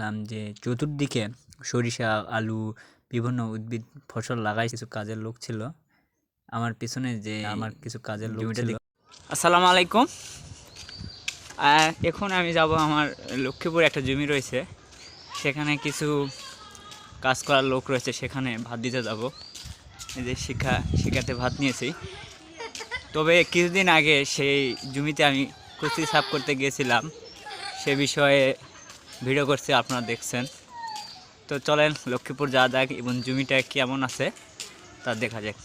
দেখলাম যে চতুর্দিকে সরিষা আলু বিভিন্ন উদ্ভিদ ফসল লাগাই কিছু কাজের লোক ছিল। আমার পিছনে যে আমার কিছু কাজের লোক ছিল। আসসালামু আলাইকুম। এখন আমি যাব আমার লক্ষ্মীপুর একটা জমি রয়েছে। সেখানে কিছু কাজ করার লোক রয়েছে। সেখানে ভাত দিতে যাব। এই যে শিক্ষা শিখাতে ভাত নিয়েছি। তবে কিছুদিন আগে সেই জমিতে আমি কুচি সাফ করতে গিয়েছিলাম। সে বিষয়ে ভিডিও করছি, আপনারা দেখছেন। তো চলেন, লক্ষ্মীপুর যাওয়া যাক, এবং জমিটা কেমন আছে, তা দেখা যাক।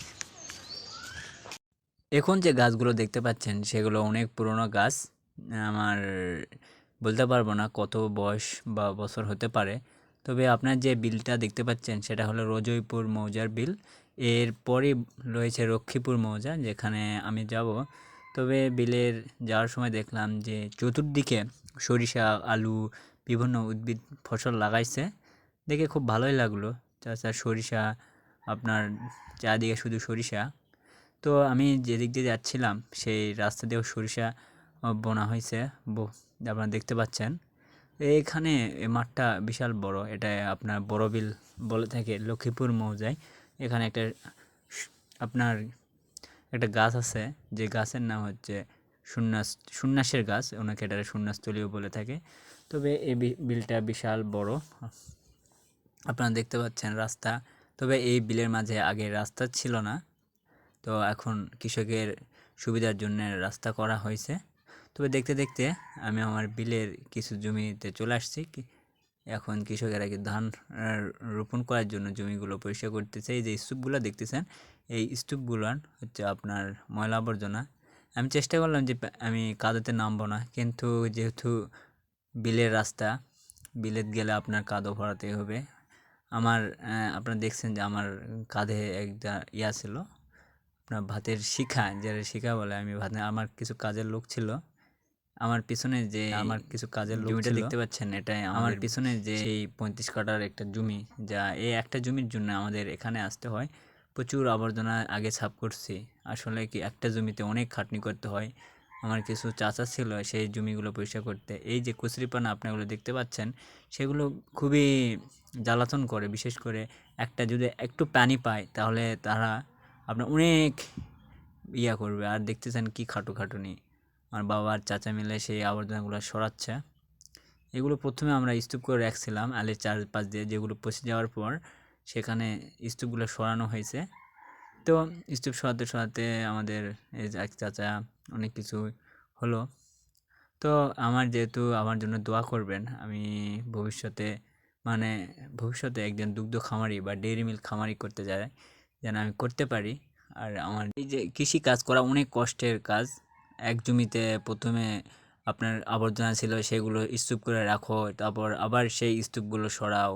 এখন যে গাছগুলো দেখতে পাচ্ছেন, সেগুলো অনেক পুরনো গাছ। আমার বলতে পারব না কত বয়স বা বছর হতে পারে। তবে আপনার যে বিলটা দেখতে পাচ্ছেন, সেটা হলো রোজইপুর মৌজার বিল। এরপরই রয়েছে লক্ষ্মীপুর মৌজা, যেখানে আমি যাব। তবে বিলের যাওয়ার সময় দেখলাম যে, চতুর্দিকে সরিষা, আলু বিভিন্ন উদ্ভিদ ফসল লাগাইছে। দেখে খুব ভালোই লাগল। তাছাড়া সরিষা, আপনার চারদিকে শুধু সরিষা। তো আমি যেদিক দিয়ে যাচ্ছিলাম, সেই রাস্তা দিয়েও সরিষা বোনা হয়েছে। আপনারা দেখতে পাচ্ছেন। এখানে মাঠটা বিশাল বড়। এটা আপনার বড় বিল বলে থাকে, লক্ষ্মীপুর মৌজায় এখানে একটা আপনার একটা গাছ আছে। যে গাছের নাম হচ্ছে সুন্নাস সুন্নাসের গাছ, ওনাকে এটা সুন্নাসতলিও বলে থাকে। তবে এই বিলটা বিশাল বড়। আপনারা দেখতে পাচ্ছেন রাস্তা। তবে এই বিলের মাঝে আগে রাস্তা ছিল না। তো এখন কৃষকের সুবিধার জন্য রাস্তা করা হয়েছে। তবে দেখতে দেখতে আমি আমার বিলের কিছু জমিতে চলে আসছি। এখন কৃষকেরা কি ধান রোপণ করার জন্য জমিগুলো পরিষ্কার করতেছে? এই যে স্তূপগুলো দেখতেছেন, এই স্তূপগুলোর হচ্ছে আপনার ময়লা আবর্জনা। আমি চেষ্টা করলাম যে আমি কাদোতে নামবো না। কিন্তু যেহেতু বিলের রাস্তা বিলেত গেলে আপনার কাদো ভরাতে হবে। আমার আপনারা দেখছেন যে আমার কাঁধে একটা ইয়া ছিল আপনার ভাতের শিখা যারা শিখা বলে আমি ভাত আমার কিছু কাজের লোক ছিল। আমার পিছনে যে আমার কিছু কাজের লোক জমিটা দেখতে পাচ্ছেন? এটাই আমার পিছনে যে এই পঁয়ত্রিশ কাটার একটা জমি যা এই একটা জমির জন্য আমাদের এখানে আসতে হয়। প্রচুর আবর্জনা আগে ছাপ করছি। আসলে কি একটা জমিতে অনেক খাটনি করতে হয়। আমার কিছু চাচা ছিল সেই জমিগুলো পরিষ্কার করতে। এই যে কচুরিপানা আপনাগুলো দেখতে পাচ্ছেন, সেগুলো খুবই জ্বালাতন করে। বিশেষ করে একটা যদি একটু পানি পায়, তাহলে তারা আপনার অনেক ইয়া করবে। আর দেখতেছেন কি খাটু খাটুনি। আমার বাবা আর চাচা মিলে সেই আবর্জনাগুলো সরাচ্ছে। এগুলো প্রথমে আমরা স্তূপ করে রাখছিলাম আলের চারপাশ দিয়ে, যেগুলো পচে যাওয়ার পর সেখানে স্তূপগুলো সরানো হয়েছে। তো স্তূপ সরাতে সরাতে আমাদের এই এক চাচা অনেক কিছু হলো। তো আমার যেহেতু আমার জন্য দোয়া করবেন, আমি ভবিষ্যতে মানে ভবিষ্যতে একজন দুগ্ধ খামারি বা ডেয়ারি মিল্ক খামারি করতে যাই, যেন আমি করতে পারি। আর আমার এই যে কৃষি কাজ করা অনেক কষ্টের কাজ। এক জমিতে প্রথমে আপনার আবর্জনা ছিল, সেগুলো স্তূপ করে রাখো, তারপর আবার সেই স্তূপগুলো সরাও।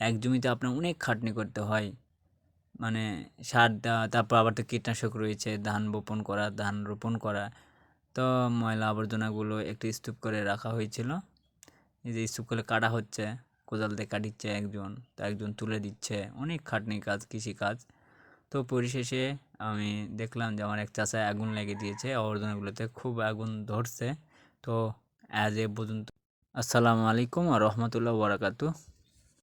এক জমিতে আপনার অনেক খাটনি করতে হয়। মানে সার দেওয়া তারপর আবার তো কীটনাশক রয়েছে, ধান বপন করা, ধান রোপণ করা। তো ময়লা আবর্জনাগুলো একটি স্তূপ করে রাখা হয়েছিল। এই যে স্তূপ করে কাটা হচ্ছে, কোদাল দিয়ে কাটিচ্ছে একজন, তো একজন তুলে দিচ্ছে। অনেক খাটনি কাজ, কৃষি কাজ। তো পরিশেষে আমি দেখলাম যে আমার এক চাচায় আগুন লেগে দিয়েছে, আবর্জনাগুলোতে খুব আগুন ধরছে। তো অ্যাজ এ পর্যন্ত। আসসালামু আলাইকুম আর রহমতুল্লাহ বারাকাতু